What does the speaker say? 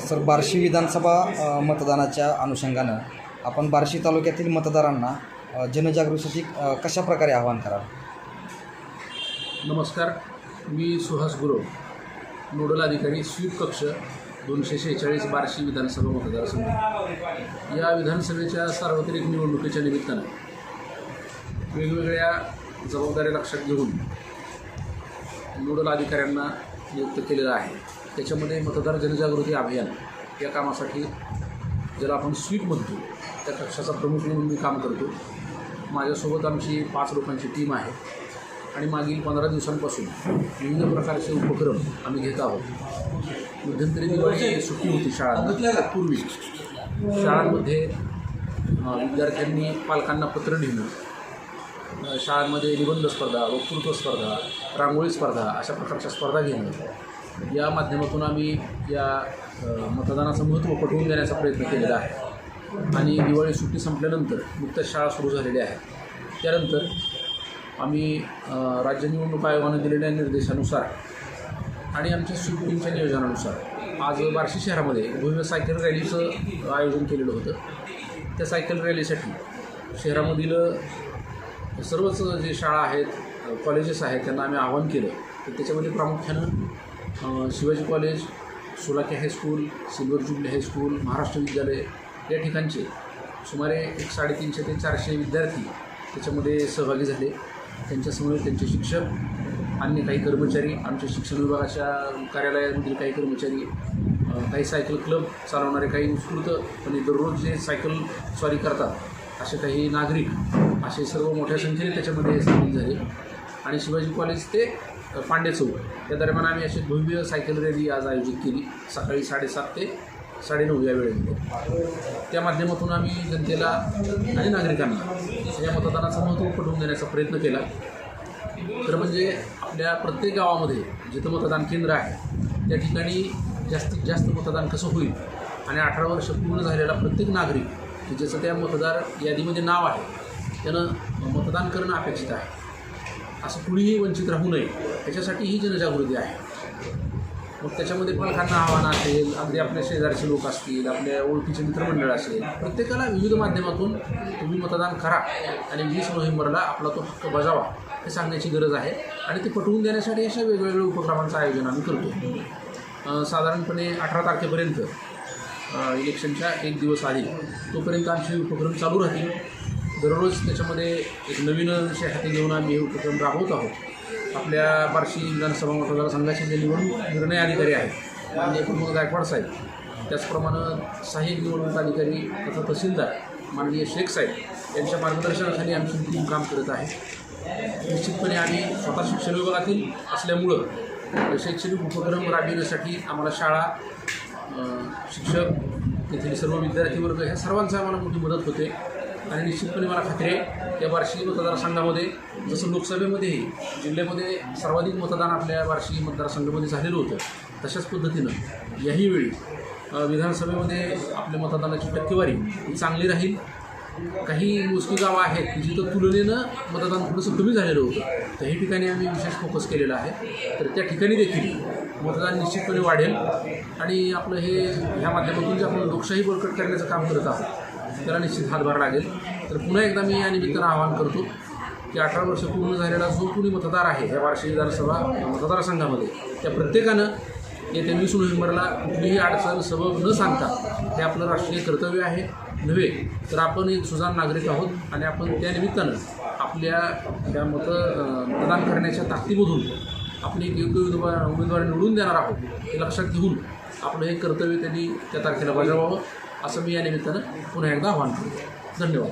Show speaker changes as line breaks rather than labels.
Sir Barshi विधानसभा मतदानाच्या अनुषंगानं आपण बार्शी तालुक्यातील मतदारांना जनजागृतीसाठी कशा प्रकारे आवाहन कराल?
नमस्कार. मी सुहास गुरव नोडल अधिकारी स्वीप कक्ष दोनशे शेहेचाळीस बार्शी विधानसभा मतदारसंघ. या विधानसभेच्या सार्वत्रिक निवडणुकीच्या निमित्तानं वेगवेगळ्या जबाबदाऱ्या लक्षात घेऊन नोडल अधिकाऱ्यांना नियुक्त केलेलं आहे. त्याच्यामध्ये मतदार जनजागृती अभियान या कामासाठी ज्याला आपण स्वीप म्हणतो त्या कक्षाचा प्रमुख म्हणून मी काम करतो. माझ्यासोबत आमची पाच लोकांची टीम आहे. आणि मागील पंधरा दिवसांपासून विविध प्रकारचे उपक्रम आम्ही घेत आहोत. मध्यंतरी दिवाळीची सुट्टी होती शाळा पूर्वी? शाळांमध्ये विद्यार्थ्यांनी पालकांना पत्र लिहिणं शाळांमध्ये निबंध स्पर्धा वक्तृत्व स्पर्धा रांगोळी स्पर्धा अशा प्रकारच्या स्पर्धा घेणं या माध्यमातून आम्ही या मतदानाचं महत्त्व पटवून देण्याचा प्रयत्न केलेला आहे. आणि दिवाळी सुट्टी संपल्यानंतर नुकत्याच शाळा सुरू झालेल्या आहेत त्यानंतर आम्ही राज्य निवडणूक आयोगानं दिलेल्या निर्देशानुसार आणि आमच्या स्वीप नियोजनानुसार आज बार्शी शहरामध्ये भव्य सायकल रॅलीचं आयोजन केलेलं होतं. त्या सायकल रॅलीसाठी शहरामधील सर्वच जे शाळा आहेत कॉलेजेस आहेत त्यांना आम्ही आवाहन केलं. तर त्याच्यामध्ये प्रामुख्यानं Shivaji college Solake high school silver jubilee high school Maharashtra विद्यालय या ठिकाणचे सुमारे एक साडेतीनशे ते चारशे विद्यार्थी त्याच्यामध्ये सहभागी झाले. त्यांच्यासमोर त्यांचे शिक्षक अन्य काही कर्मचारी आमच्या शिक्षण विभागाच्या कार्यालयामधील काही कर्मचारी काही सायकल क्लब चालवणारे काही उत्स्फूर्तपणे दररोज जे सायकल स्वारी करतात असे काही नागरिक असे सर्व मोठ्या संख्येने त्याच्यामध्ये सामील झाले. आणि शिवाजी कॉलेज ते पांडे चौक या दरम्यान आम्ही अशी भव्य सायकल रॅली आज आयोजित केली. सकाळी साडेसात ते साडेनऊ या वेळेमध्ये. त्या माध्यमातून आम्ही जनतेला आणि नागरिकांना या मतदानाचं महत्त्व पटवून देण्याचा प्रयत्न केला. तर म्हणजे आपल्या प्रत्येक गावामध्ये जिथं मतदान केंद्र आहे त्या ठिकाणी जास्तीत जास्त मतदान कसं होईल आणि अठरा वर्ष पूर्ण झालेला प्रत्येक नागरिक की ज्याचं त्या मतदार यादीमध्ये नाव आहे त्यानं मतदान करणं अपेक्षित आहे. असं कुणीही वंचित राहू नये. त्याच्यासाठी ही जनजागृती आहे. मग त्याच्यामध्ये पालकांना आव्हान असेल अगदी आपल्या शेजारचे लोक असतील आपल्या ओळखीचे मित्रमंडळ असेल प्रत्येकाला विविध माध्यमातून तुम्ही मतदान करा आणि वीस नोव्हेंबरला आपला तो हक्क बजावा हे सांगण्याची गरज आहे. आणि ते पटवून देण्यासाठी अशा वेगवेगळ्या उपक्रमांचं आयोजन आम्ही करतो साधारणपणे अठरा तारखेपर्यंत इलेक्शनच्या एक दिवस आधी तोपर्यंत आमचे उपक्रम चालू राहतील. दररोज त्याच्यामध्ये एक नवीन विषय हाती घेऊन आम्ही हे उपक्रम राबवत आहोत. आपल्या बार्शी विधानसभा मतदारसंघाचे जे निवडणूक निर्णय अधिकारी आहेत माननीय प्रमोद गायकवाड साहेब त्याचप्रमाणे सहाय्यक निवडणूक अधिकारी तथा तहसीलदार माननीय शेख साहेब यांच्या मार्गदर्शनाखाली आमची टीम काम करत आहे. निश्चितपणे आम्ही स्वतः शिक्षण विभागातील असल्यामुळं शैक्षणिक उपक्रम राबविण्यासाठी आम्हाला शाळा शिक्षक तेथील सर्व विद्यार्थी वर्ग ह्या सर्वांचा आम्हाला मोठी मदत होते. आणि निश्चितपणे मला खात्री आहे या बार्शी मतदारसंघामध्ये जसं लोकसभेमध्येही जिल्ह्यामध्ये सर्वाधिक मतदान आपल्या बार्शी मतदारसंघामध्ये झालेलं होतं तशाच पद्धतीनं याही वेळी विधानसभेमध्ये आपल्या मतदानाची टक्केवारी ही चांगली राहील. काही मोजकी गावं आहेत की जिथं तुलनेनं मतदान थोडंसं कमी झालेलं होतं तर हे ठिकाणी आम्ही विशेष फोकस केलेला आहे. तर त्या ठिकाणी देखील मतदान निश्चितपणे वाढेल. आणि आपलं हे ह्या माध्यमातून जे आपण लोकशाही बळकट करण्याचं काम करत आहोत त्याला निश्चित हातभार लागेल. तर पुन्हा एकदा मी या निमित्तानं आवाहन करतो की अठरा वर्ष पूर्ण झालेला जो कोणी मतदार आहे या वार्षिक विधानसभा मतदारसंघामध्ये त्या प्रत्येकानं येत्या वीस नोव्हेंबरला कुठलीही अडचण सबब न सांगता हे आपलं राष्ट्रीय कर्तव्य आहे. नव्हे तर आपण एक सुजाण नागरिक आहोत आणि आपण त्यानिमित्तानं आपल्या त्या मत मतदान करण्याच्या ताकदीमधून आपण एक योग्य उमेदवार उमेदवार निवडून देणार आहोत हे लक्षात घेऊन आपलं हे कर्तव्य त्यांनी त्या तारखेला बजावावं. असं मी या निमित्तानं पुन्हा एकदा आवाहन करतो. धन्यवाद.